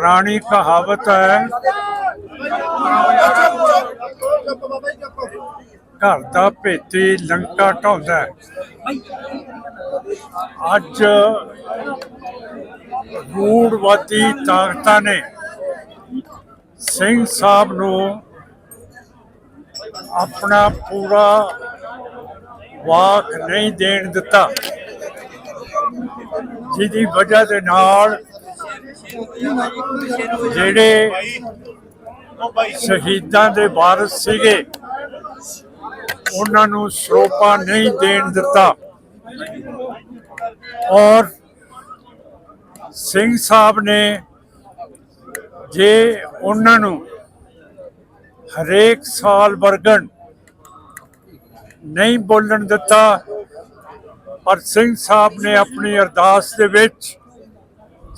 ਪੁਰਾਣੀ ਕਹਾਵਤ ਹੈ, ਘਰ ਦਾ ਭੇਤੀ ਲੰਕਾ ਢਾਉਂਦਾ ਹੈ। ਅੱਜ ਰੂੜਵਾਦੀ ਤਾਕਤਾਂ ਨੇ ਸਿੰਘ ਸਾਹਿਬ ਨੂੰ ਆਪਣਾ ਪੂਰਾ ਵਾਕ ਨਹੀਂ ਦੇਣ ਦਿੱਤਾ ਜਿਹਦੀ ਵਜ੍ਹਾ ਦੇ ਨਾਲ ਜਿਹੜੇ ਸ਼ਹੀਦਾਂ ਦੇ ਵਾਰਸ ਸੀਗੇ, ਉਹਨਾਂ ਨੂੰ ਸਰੋਪਾ ਨਹੀਂ ਦੇਣ ਦਿੱਤਾ। ਔਰ ਸਿੰਘ ਸਾਹਿਬ ਨੇ ਜੇ ਉਹਨਾਂ ਨੂੰ ਹਰੇਕ ਸਾਲ ਵਰਗਣ ਨਹੀਂ ਬੋਲਣ ਦਿੱਤਾ, ਪਰ ਸਿੰਘ ਸਾਹਿਬ ਨੇ ਆਪਣੀ ਅਰਦਾਸ ਦੇ ਵਿੱਚ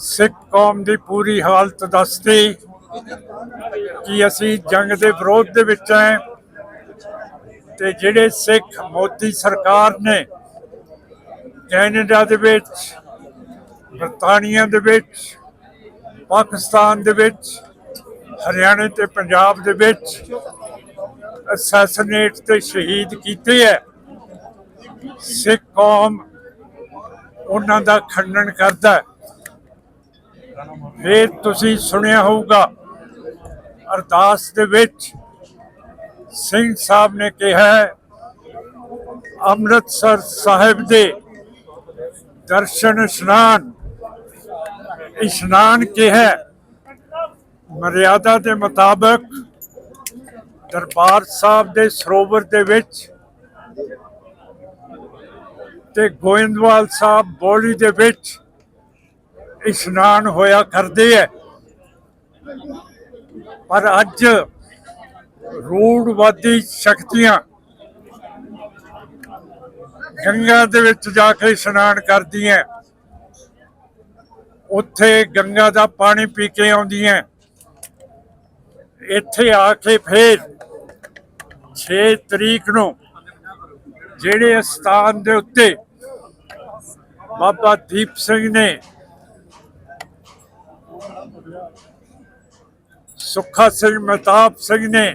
ਸਿੱਖ ਕੌਮ ਦੀ ਪੂਰੀ ਹਾਲਤ ਦੱਸਦੀ ਕਿ ਅਸੀਂ ਜੰਗ ਦੇ ਵਿਰੋਧ ਦੇ ਵਿੱਚ ਹੈ ਤੇ ਜਿਹੜੇ ਸਿੱਖ ਮੋਦੀ ਸਰਕਾਰ ਨੇ ਕੈਨੇਡਾ ਦੇ ਵਿੱਚ, ਬਰਤਾਨੀਆ ਦੇ ਵਿੱਚ, ਪਾਕਿਸਤਾਨ ਦੇ ਵਿੱਚ, ਹਰਿਆਣੇ ਤੇ ਪੰਜਾਬ ਦੇ ਵਿੱਚ ਅਸੈਸੀਨੇਟ ਤੇ ਸ਼ਹੀਦ ਕੀਤੇ ਹੈ। ਸਿੱਖ ਕੌਮ ਉਹਨਾਂ ਦਾ ਖੰਡਨ ਕਰਦਾ ਹੈ। ਫਿਰ ਤੁਸੀਂ ਸੁਣਿਆ ਹੋਊਗਾ ਅਰਦਾਸ ਦੇ ਵਿੱਚ ਸਿੰਘ ਸਾਹਿਬ ਨੇ ਕਿਹਾ ਹੈ, ਅੰਮ੍ਰਿਤਸਰ ਸਾਹਿਬ ਦੇ ਦਰਸ਼ਨ ਇਸ਼ਨਾਨ ਇਸ਼ਨਾਨ ਕਿਹਾ ਮਰਿਆਦਾ ਦੇ ਮੁਤਾਬਕ ਦਰਬਾਰ ਸਾਹਿਬ ਦੇ ਸਰੋਵਰ ਦੇ ਵਿੱਚ ਤੇ ਗੋਇੰਦਵਾਲ ਸਾਹਿਬ ਬੋਲੀ ਦੇ ਵਿੱਚ ਇਸ਼ਨਾਨ ਹੋਇਆ ਕਰਦੇ ਹੈ ਪਰ ਅੱਜ ਰੂੜਵਾਦੀ ਸ਼ਕਤੀਆਂ ਗੰਗਾ ਦੇ ਵਿੱਚ ਜਾ ਕੇ ਇਸ਼ਨਾਨ ਕਰਦੀਆਂ ਉੱਥੇ ਗੰਗਾ ਦਾ ਪਾਣੀ ਪੀ ਕੇ ਆਉਂਦੀਆਂ ਇੱਥੇ ਆ ਕੇ ਫੇਰ 6 ਤਰੀਕ ਨੂੰ ਜਿਹੜੇ ਸਥਾਨ ਦੇ ਉੱਤੇ ਬਾਬਾ ਦੀਪ ਸਿੰਘ ਨੇ ਸੁੱਖਾ ਸਿੰਘ ਮਹਿਤਾਬ ਸਿੰਘ ਨੇ,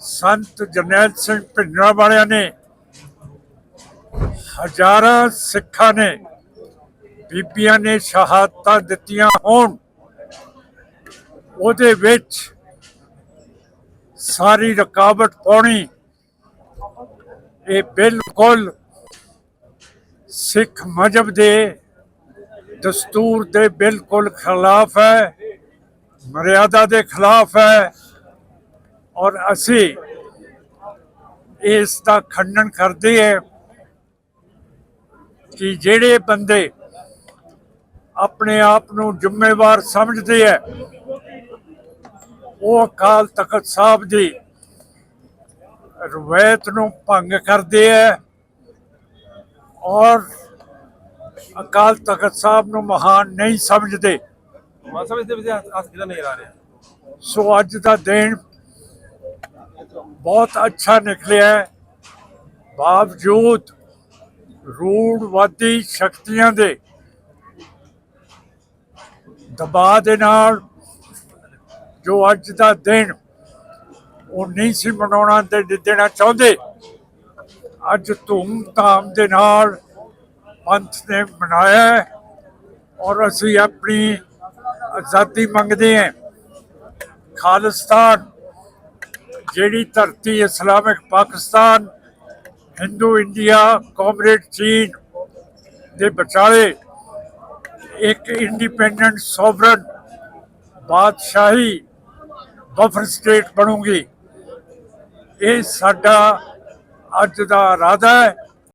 ਸੰਤ ਜਰਨੈਲ ਸਿੰਘ ਭਿੰਡਰਾ ਵਾਲਿਆਂ ਨੇ, ਹਜ਼ਾਰਾਂ ਸਿੱਖਾਂ ਨੇ, ਬੀਬੀਆਂ ਨੇ ਸ਼ਹਾਦਤਾਂ ਦਿੱਤੀਆਂ ਹੋਣ। ਉਹਦੇ ਵਿੱਚ ਸਾਰੀ ਰੁਕਾਵਟ ਪਾਉਣੀ, ਇਹ ਬਿਲਕੁਲ ਸਿੱਖ ਮਜਬ ਦੇ ਦਸਤੂਰ ਦੇ ਬਿਲਕੁਲ ਖਿਲਾਫ ਹੈ, ਮਰਿਆਦਾ ਦੇ ਖਿਲਾਫ ਹੈ ਔਰ ਅਸੀਂ ਇਸ ਦਾ ਖੰਡਨ ਕਰਦੇ ਹਾਂ ਕਿ ਜਿਹੜੇ ਬੰਦੇ ਆਪਣੇ ਆਪ ਨੂੰ ਜ਼ਿੰਮੇਵਾਰ ਸਮਝਦੇ ਹੈ, ਉਹ ਅਕਾਲ ਤਖਤ ਸਾਹਿਬ ਦੀ ਰਵਾਇਤ ਨੂੰ ਭੰਗ ਕਰਦੇ ਹੈ ਔਰ ਅਕਾਲ ਤਖਤ ਸਾਹਿਬ ਨੂੰ ਮਹਾਨ ਨਹੀਂ ਸਮਝਦੇ ਮਾਨ ਸਾਹਿਬ ਇਸ ਦੇ ਵਿੱਚ ਹੱਥ ਕਿਹਦਾ ਨਜ਼ਰ ਆ ਰਿਹਾ ਸੋ ਅੱਜ ਦਾ ਦਿਨ ਬਹੁਤ ਅੱਛਾ ਨਿਕਲਿਆ ਹੈ। ਬਾਵਜੂਦ ਰੂੜਵਾਦੀ ਸ਼ਕਤੀਆਂ ਦੇ ਦਬਾਅ ਦੇ ਨਾਲ ਜੋ ਅੱਜ ਦਾ ਦਿਨ ਉਹ ਨਹੀਂ ਸੀ ਮਨਾਉਣਾ ਤੇ ਦੇਣਾ ਚਾਹੁੰਦੇ ਅੱਜ ਧੂਮ-ਧਾਮ ਦੇ ਨਾਲ ਪੰਥ ਨੇ ਮਨਾਇਆ ਹੈ ਔਰ ਅਸੀਂ ਆਪਣੀ ਆਜ਼ਾਦੀ ਮੰਗਦੇ ਹਾਂ। ਖਾਲਿਸਤਾਨ ਜਿਹੜੀ ਧਰਤੀ Islamic Pakistan, Hindu India, comrade ਚੀਨ ਦੇ ਵਿਚਾਲੇ ਇੱਕ ਇੰਡੀਪੈਂਡੈਂਟ ਸੋਵਰਨ ਬਾਦਸ਼ਾਹੀ ਬਫਰ ਸਟੇਟ ਬਣੂਗੀ। ਇਹ ਸਾਡਾ ਅੱਜ ਦਾ ਇਰਾਦਾ ਹੈ।